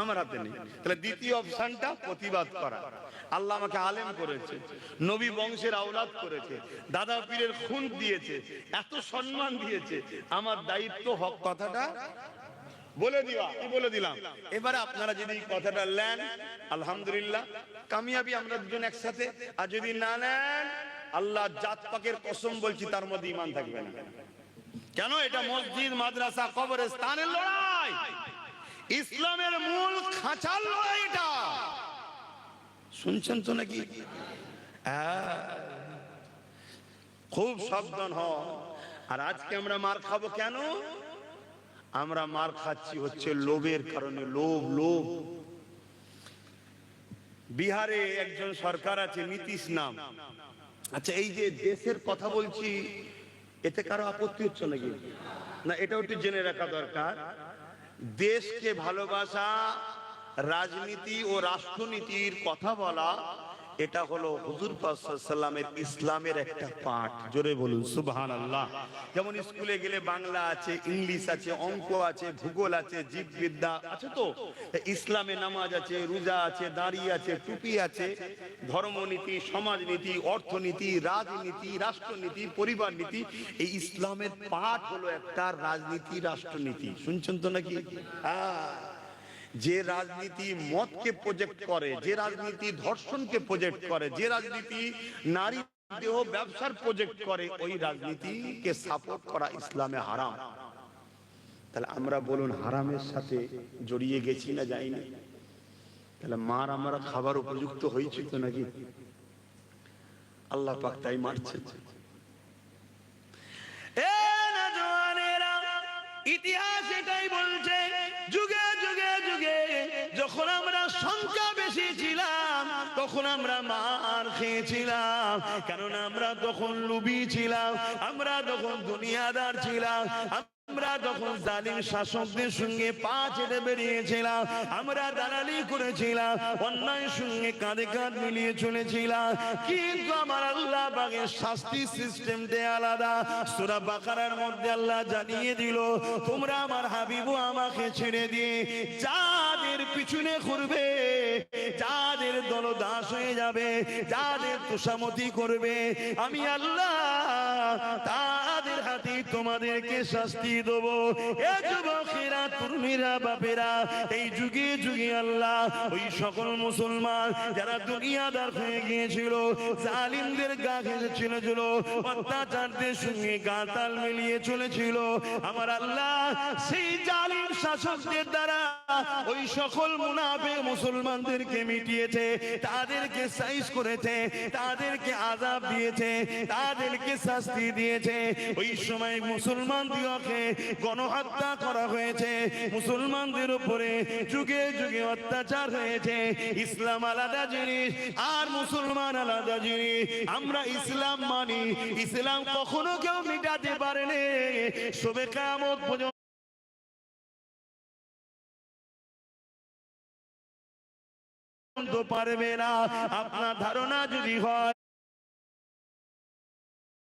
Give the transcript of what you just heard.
আমার হাতে নেই। তাহলে দ্বিতীয় অপশনটা প্রতিবাদ করা। আল্লাহ আমাকে আলেম করেছে, নবী বংশের আওলাদ করেছে, দাদা পীরের খুন দিয়েছে, এত সম্মান দিয়েছে। আমার দায়িত্ব হক কথাটা বলে দিবা, কি বলে দিলাম? এবারে আপনারা যদি কথাটা নেন, আলহামদুলিল্লাহ, কামিয়াবি আমরা দুজন একসাথে, আর যদি না নেন, আল্লাহ জাত পাকের কসম বলছি, তার মধ্যে ইমান থাকবে না। কেন? এটা মসজিদ, মাদ্রাসা, কবরস্থানের লড়াই। ইসলামের মূল খাঁচার লড়াই এটা। শুনছেন তো নাকি। খুব সাবধান হ আর আজকে আমরা মার খাব কেন? আমরা মার খাচ্ছি হচ্ছে লোভের কারণে, লোভ লোভ। বিহারে একজন সরকার আছে, নীতিশ নাম। আচ্ছা এই যে দেশের কথা বলছি, এতে কারও আপত্তি হচ্ছে নাকি? না, এটাও একটু জেনে রাখা দরকার। দেশকে ভালোবাসা রাজনীতি ও রাষ্ট্রনীতির কথা বলা এটা হলো হুজুর সাল্লামের ইসলামের একটা পাঠ। জোরে বলুন সুবহান আল্লাহ যেমন স্কুলে গেলে বাংলা আছে, ইংলিশ আছে, অঙ্ক আছে, ভূগোল আছে, জীববিদ্যা আছে তো? ইসলামে নামাজ আছে, রোজা আছে দাঁড়িয়ে আছে, টুপি আছে, ধর্মনীতি, সমাজনীতি, অর্থনীতি, রাজনীতি, রাষ্ট্রনীতি পরিবার নীতি এই ইসলামের পাঠ হলো একটা রাজনীতি রাষ্ট্রনীতি শুনছেন তো নাকি? হ্যাঁ। যে রাজনীতি মতকে প্রজেক্ট করে, যে রাজনীতি ধর্ষণকে প্রজেক্ট করে, যে রাজনীতি নারী দেহ ব্যবসার প্রজেক্ট করে, ওই রাজনীতিকে সাপোর্ট করা ইসলামে হারাম। তাহলে আমরা বলুন হারামের সাথে জড়িয়ে গেছি না যাইনি? তাহলে মার আমরা খাবার উপযুক্ত হয়েছি তো নাকি? আল্লাহ পাক তাই মারছে। ইতিহাস তখন আমরা মার খেয়েছিলাম? কেননা আমরা তখন লুবি ছিলাম, আমরা তখন দুনিয়াদার ছিলাম, আমরা তখন জালিম শাসকদের সঙ্গে পা ছেড়ে বেরিয়েছিলাম, আমরা দালালি করেছিলাম অন্যায় সঙ্গে কাঁধে কাঁধ মিলিয়ে চলেছিলাম। কিন্তু আমার আল্লাহ বাগের শাস্তি সিস্টেমটা আলাদা। সুরা বাকারার মধ্যে আল্লাহ জানিয়ে দিল, তোমরা আমার হাবিবু আমাকে ছেড়ে দিয়ে যাদের পিছনে ঘুরবে যাদের দলদাস হয়ে যাবে, যাদের তোষামতি করবে, আমি আল্লাহ তাদের হাতে তোমাদেরকে শাস্তি দেবো। এ যুবকেরা বাপেরা, এই যুগে যুগে আল্লাহ, ওই সকল মুসলমান যারা দুনিয়াদার হয়ে গিয়েছিল, জালিমদের গা ঘেঁষেছিল ছিল অত্যাচারদের সঙ্গে তাল মিলিয়ে চলেছিল, আমার আল্লাহ সেই জালিম শাসকদের দ্বারা ওই সকল মুনাফে মুসলমানদেরকে মিটিয়েছে, তাদেরকে সাইজ করেছে, তাদেরকে আজাব দিয়েছে, তাদেরকে শাস্তি দিয়েছে। ওই সময় মুসলমান দিওকে গণহত্যা করা হয়েছে। মুসলমানদের উপরে যুগে যুগে অত্যাচার হয়েছে। ইসলাম আলাদা জিনিস, আর মুসলমান আলাদা জিনিস। আমরা ইসলাম মানি, ইসলাম কখনো কেউ মিটাতে পারেনি। সবে কামত পর্যন্ত পারবে না। আপনার ধারণা যদি হয়